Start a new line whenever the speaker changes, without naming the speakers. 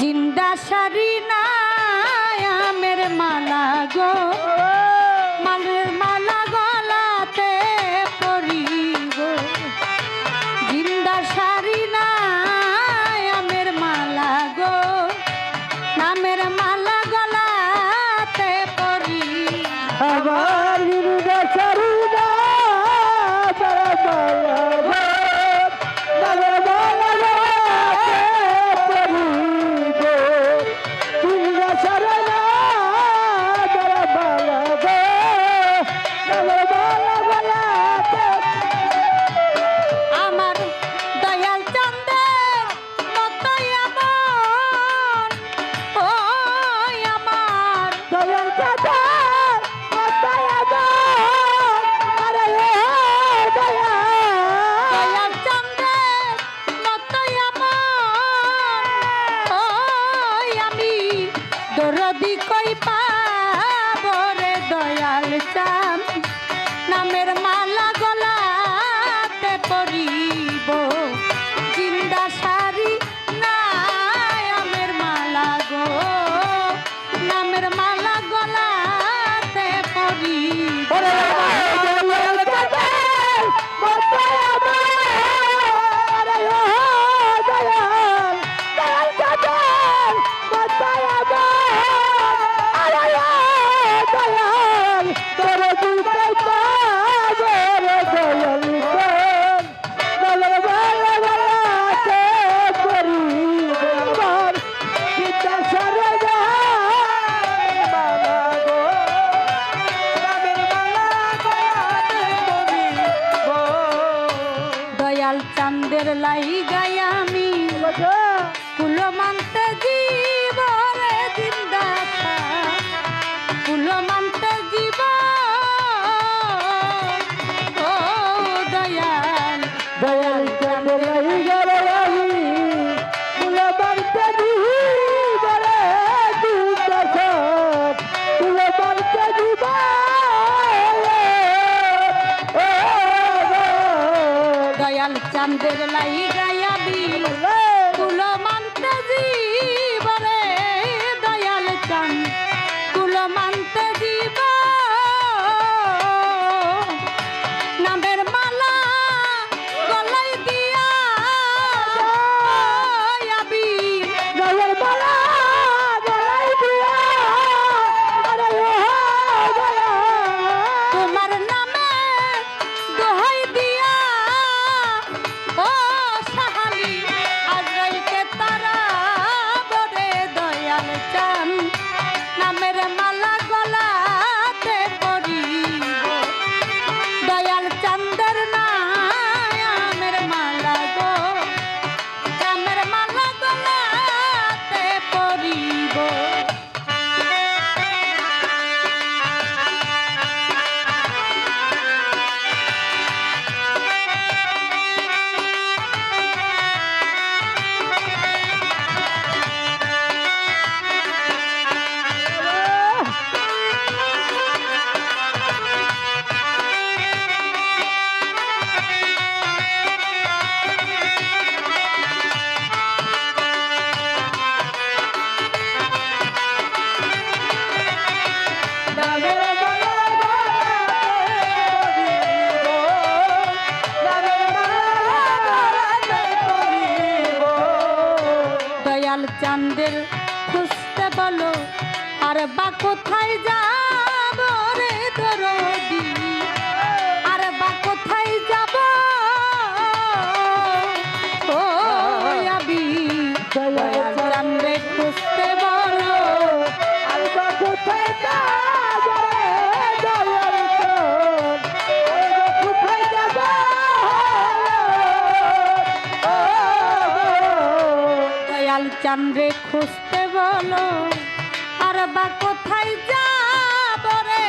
জিন্দা
Dorado. তোর
লাই গায় আমি গোর লাইগা আমাদের খুঁজতে বলো আর বা কোথায় যা চান্দ্রে খুঁজতে বলো আর বা কোথায় যাব রে?